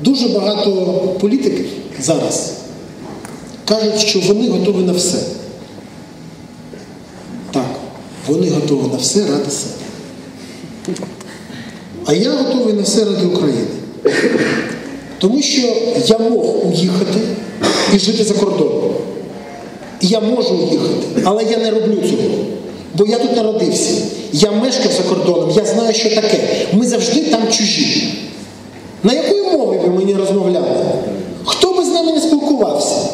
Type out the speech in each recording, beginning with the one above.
Дуже багато політиків зараз кажуть, що вони готові на все. Так, вони готові на все ради себе. А я готовий на все ради України. Тому що я мог уїхати і жити за кордоном. І я можу уїхати, але я не роблю цього. Бо я тут народився. Я мешкав за кордоном, я знаю, що таке. Ми завжди там чужі. На якої мові ви мені розмовляли? Хто би з нами не спілкувався?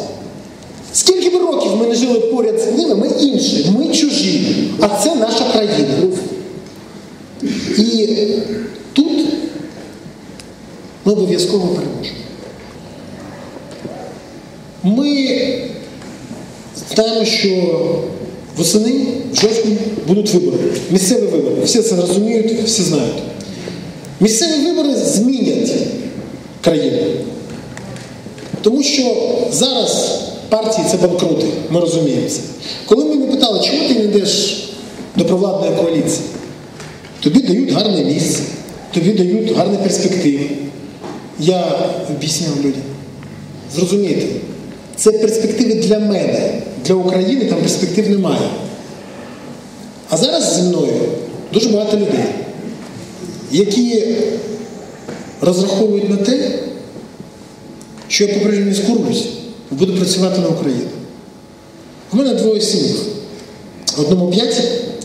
Скільки б років ми не жили поряд з ними, ми інші, ми чужі, а це наша країна. І тут ми обов'язково переможемо. Ми знаємо, що восени, в жовтні будуть вибори. Місцеві вибори. Всі це розуміють, всі знають. Місцеві вибори змінять країну. Тому що зараз партії це банкрути, ми розуміємо це. Коли мене питали, чому ти не йдеш до провладної коаліції, тобі дають гарне місце, тобі дають гарні перспективи. Я об'ясняв людям. Зрозумійте, це перспективи для мене, для України там перспектив немає. А зараз зі мною дуже багато людей, які розраховують на те, що я по-прежньому не скорблюсь, буду працювати на Україну. У мене двоє синів. Одному 5,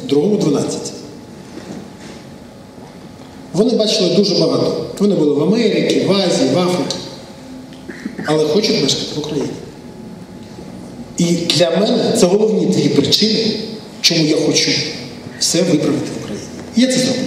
другому 12. Вони бачили дуже багато. Вони були в Америці, в Азії, в Африці. Але хочуть мешкати в Україні. І для мене це головні дві причини, чому я хочу все виправити в Україні. І я це зроблю.